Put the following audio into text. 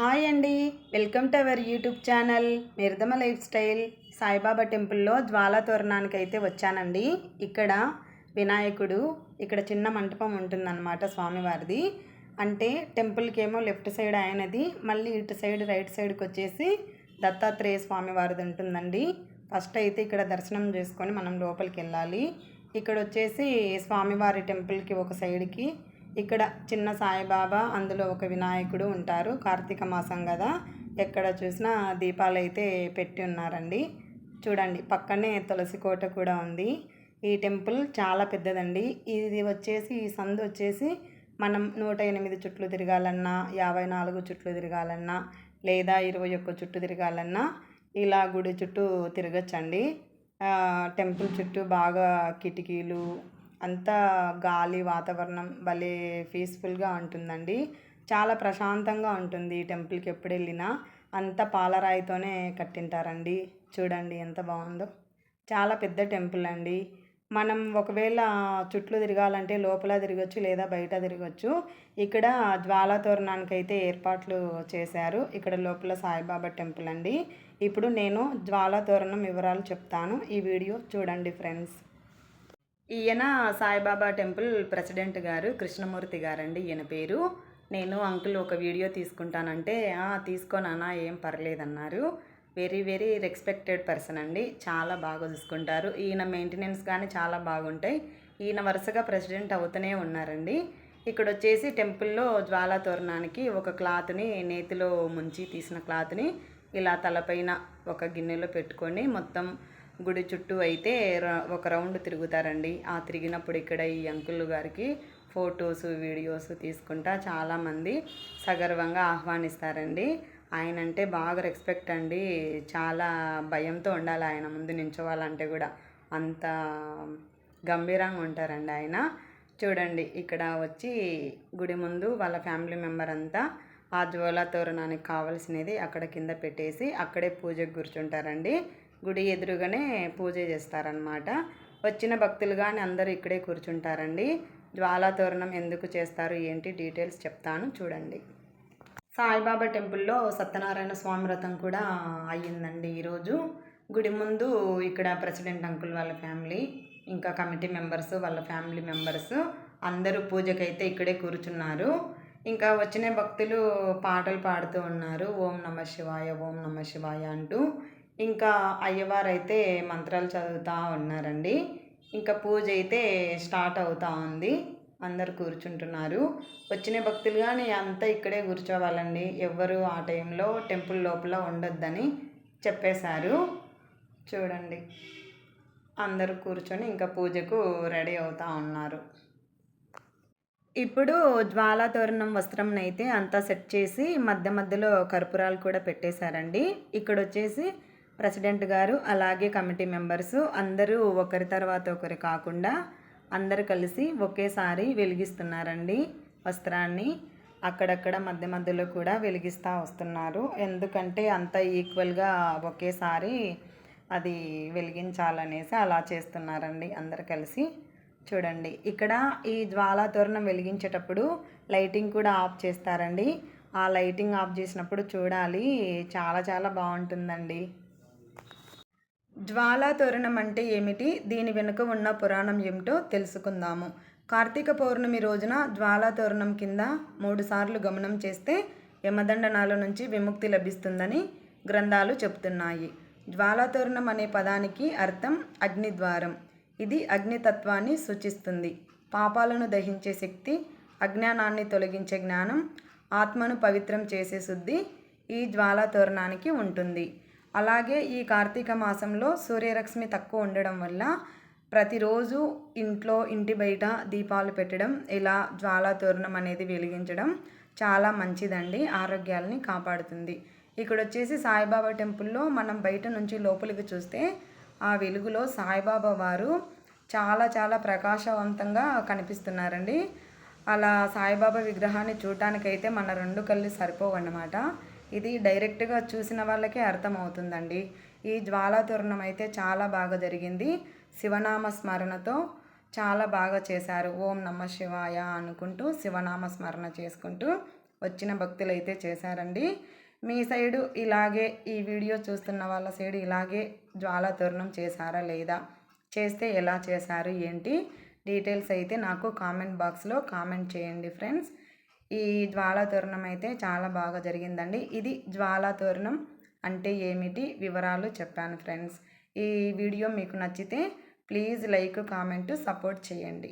Hi అండి. Welcome to our YouTube channel మిర్దమ lifestyle. Saibaba టెంపుల్లో జ్వాలా తోరణానికి అయితే వచ్చానండి. ఇక్కడ వినాయకుడు ఇక్కడ చిన్న మంటపం ఉంటుందన్నమాట స్వామివారిది. అంటే టెంపుల్కి ఏమో లెఫ్ట్ సైడ్ ఆయనది మళ్ళీ ఇటు సైడ్ రైట్ సైడ్కి వచ్చేసి దత్తాత్రేయ స్వామివారిది ఉంటుందండి. ఫస్ట్ అయితే ఇక్కడ దర్శనం చేసుకొని మనం లోపలికి వెళ్ళాలి ఇక్కడ వచ్చేసి స్వామివారి టెంపుల్కి ఒక సైడ్కి ఇక్కడ చిన్న సాయిబాబా అందులో ఒక వినాయకుడు ఉంటారు. కార్తీక మాసం కదా. ఎక్కడ చూసినా దీపాలు అయితే పెట్టి ఉన్నారండి. చూడండి పక్కనే తులసి కోట కూడా ఉంది. ఈ టెంపుల్ చాలా పెద్దదండి. ఇది వచ్చేసి ఈ సందు వచ్చేసి మనం నూట ఎనిమిది చుట్లు తిరగాలన్నా యాభై నాలుగు చుట్లు తిరగాలన్నా లేదా ఇరవై ఒక్క చుట్టు తిరగాలన్నా ఇలా గుడి చుట్టూ తిరగచ్చండి. టెంపుల్ చుట్టూ బాగా కిటికీలు అంతా గాలి వాతావరణం భలే పీస్ఫుల్గా ఉంటుందండి. చాలా ప్రశాంతంగా ఉంటుంది ఈ టెంపుల్కి ఎప్పుడు వెళ్ళినా అంతా పాలరాయితోనే కట్టింటారండి. చూడండి ఎంత బాగుందో. చాలా పెద్ద టెంపుల్ అండి. మనం ఒకవేళ చుట్లు తిరగాలంటే లోపల తిరగచ్చు లేదా బయట తిరగచ్చు. ఇక్కడ జ్వాలా తోరణానికి అయితే ఏర్పాట్లు చేశారు. ఇక్కడ లోపల సాయిబాబా టెంపుల్ అండి. ఇప్పుడు నేను జ్వాలా తోరణం వివరాలు చెప్తాను. ఈ వీడియో చూడండి ఫ్రెండ్స్. ఈయన సాయిబాబా టెంపుల్ ప్రెసిడెంట్ గారు కృష్ణమూర్తి గారండి ఈయన పేరు. నేను అంకుల్ ఒక వీడియో తీసుకుంటానంటే "ఆ, తీసుకోనానా ఏం పర్లేదన్నారు. వెరీ వెరీ రెస్పెక్టెడ్ పర్సన్ అండి. చాలా బాగా చూసుకుంటారు. ఈయన మెయింటెనెన్స్ కానీ చాలా బాగుంటాయి. ఈయన వరుసగా ప్రెసిడెంట్ అవుతూనే ఉన్నారండి. ఇక్కడ వచ్చేసి టెంపుల్లో జ్వాలా తోరణానికి ఒక క్లాత్ని నేతిలో ముంచి తీసిన క్లాత్ని ఇలా తలపైన ఒక గిన్నెలో పెట్టుకొని మొత్తం గుడి చుట్టూ అయితే ఒక రౌండ్ తిరుగుతారండి. ఆ తిరిగినప్పుడు ఇక్కడ ఈ అంకుల్ గారికి ఫొటోస్ వీడియోస్ తీసుకుంటా చాలామంది సగర్వంగా ఆహ్వానిస్తారండి. ఆయన అంటే బాగా రెస్పెక్ట్ అండి. చాలా భయంతో ఉండాలి ఆయన ముందు నించోవాలంటే కూడా. అంత గంభీరంగా ఉంటారండి ఆయన. చూడండి ఇక్కడ వచ్చి గుడి ముందు వాళ్ళ ఫ్యామిలీ మెంబర్ అంతా ఆ జ్వాలా తోరణానికి కావాల్సినది అక్కడ కింద పెట్టేసి అక్కడే పూజకు కూర్చుంటారండి. గుడి ఎదురుగానే పూజ చేస్తారనమాట వచ్చిన భక్తులు కానీ అందరూ ఇక్కడే కూర్చుంటారండి. జ్వాలా తోరణం ఎందుకు చేస్తారు ఏంటి డీటెయిల్స్ చెప్తాను చూడండి. సాయిబాబా టెంపుల్లో సత్యనారాయణ స్వామి వ్రతం కూడా అయ్యిందండి ఈరోజు. గుడి ముందు ఇక్కడ ప్రెసిడెంట్ అంకుల్ వాళ్ళ ఫ్యామిలీ ఇంకా కమిటీ మెంబర్స్ వాళ్ళ ఫ్యామిలీ మెంబర్స్ అందరూ పూజకైతే ఇక్కడే కూర్చున్నారు. ఇంకా వచ్చిన భక్తులు పాటలు పాడుతూ ఉన్నారు. ఓం నమ శివాయ ఓం నమ శివాయ అంటూ. ఇంకా అయ్యవారు అయితే మంత్రాలు చదువుతూ ఉన్నారండి. ఇంకా పూజ అయితే స్టార్ట్ అవుతా ఉంది. అందరు కూర్చుంటున్నారు. వచ్చిన భక్తులు కానీ అంతా ఇక్కడే కూర్చోవాలండి. ఎవ్వరు ఆ టైంలో టెంపుల్ లోపల ఉండొద్దని చెప్పేశారు. చూడండి. అందరూ కూర్చొని ఇంకా పూజకు రెడీ అవుతా ఉన్నారు. ఇప్పుడు జ్వాలా తోరణం వస్త్రం అయితే అంతా సెట్ చేసి మధ్య మధ్యలో కర్పూరాలు కూడా పెట్టేశారండి. ఇక్కడ వచ్చేసి ప్రెసిడెంట్ గారు అలాగే కమిటీ మెంబర్స్ అందరూ ఒకరి తర్వాత ఒకరు కాకుండా అందరు కలిసి ఒకేసారి వెలిగిస్తున్నారండి వస్త్రాన్ని. అక్కడక్కడ మధ్య మధ్యలో కూడా వెలిగిస్తూ వస్తున్నారు. ఎందుకంటే అంత ఈక్వల్గా ఒకేసారి అది వెలిగించాలనేసి అలా చేస్తున్నారండి అందరు కలిసి. చూడండి ఇక్కడ ఈ జ్వాలా తోరణం వెలిగించేటప్పుడు లైటింగ్ కూడా ఆఫ్ చేస్తారండి. ఆ లైటింగ్ ఆఫ్ చేసినప్పుడు చూడాలి చాలా చాలా బాగుంటుందండి. జ్వాలా తోరణం అంటే ఏమిటి? దీని వెనుక ఉన్న పురాణం ఏమిటో తెలుసుకుందాము. కార్తీక పౌర్ణమి రోజున జ్వాలా తోరణం కింద మూడుసార్లు గమనం చేస్తే యమదండనాల నుంచి విముక్తి లభిస్తుందని గ్రంథాలు చెబుతున్నాయి. జ్వాలా తోరణం అనే పదానికి అర్థం అగ్నిద్వారం. ఇది అగ్నితత్వాన్ని సూచిస్తుంది. పాపాలను దహించే శక్తి అజ్ఞానాన్ని తొలగించే జ్ఞానం ఆత్మను పవిత్రం చేసే శుద్ధి ఈ జ్వాలా తోరణానికి ఉంటుంది. అలాగే ఈ కార్తీక మాసంలో సూర్యరశ్మి తక్కువ ఉండడం వల్ల ప్రతిరోజు ఇంట్లో ఇంటి బయట దీపాలు పెట్టడం ఇలా జ్వాలా తోరణం అనేది వెలిగించడం చాలా మంచిదండి ఆరోగ్యాలని కాపాడుతుంది. ఇక్కడ వచ్చేసి సాయిబాబా టెంపుల్లో మనం బయట నుంచి లోపలికి చూస్తే ఆ వెలుగులో సాయిబాబా వారు చాలా చాలా ప్రకాశవంతంగా కనిపిస్తున్నారండి. అలా సాయిబాబా విగ్రహాన్ని చూడటానికైతే మన రెండు కళ్ళు సరిపోవన్నమాట. ఇది డైరెక్ట్గా చూసిన వాళ్ళకే అర్థమవుతుందండి. ఈ జ్వాలా తోరణం అయితే చాలా బాగా జరిగింది. శివనామ స్మరణతో చాలా బాగా చేశారు. ఓం నమ శివాయ అనుకుంటూ శివనామ స్మరణ చేసుకుంటూ వచ్చిన భక్తులు అయితే చేశారండి. మీ సైడు ఇలాగే ఈ వీడియో చూస్తున్న వాళ్ళ సైడు ఇలాగే జ్వాలా తోరణం చేశారా లేదా? చేస్తే ఎలా చేశారు ఏంటి? డీటెయిల్స్ అయితే నాకు కామెంట్ బాక్స్లో కామెంట్ చేయండి ఫ్రెండ్స్. ఈ జ్వాలా తోరణం అయితే చాలా బాగా జరిగిందండి. ఇది జ్వాలా తోరణం అంటే ఏమిటి వివరాలు చెప్పాను ఫ్రెండ్స్. ఈ వీడియో మీకు నచ్చితే ప్లీజ్ లైక్ కామెంట్ సపోర్ట్ చేయండి.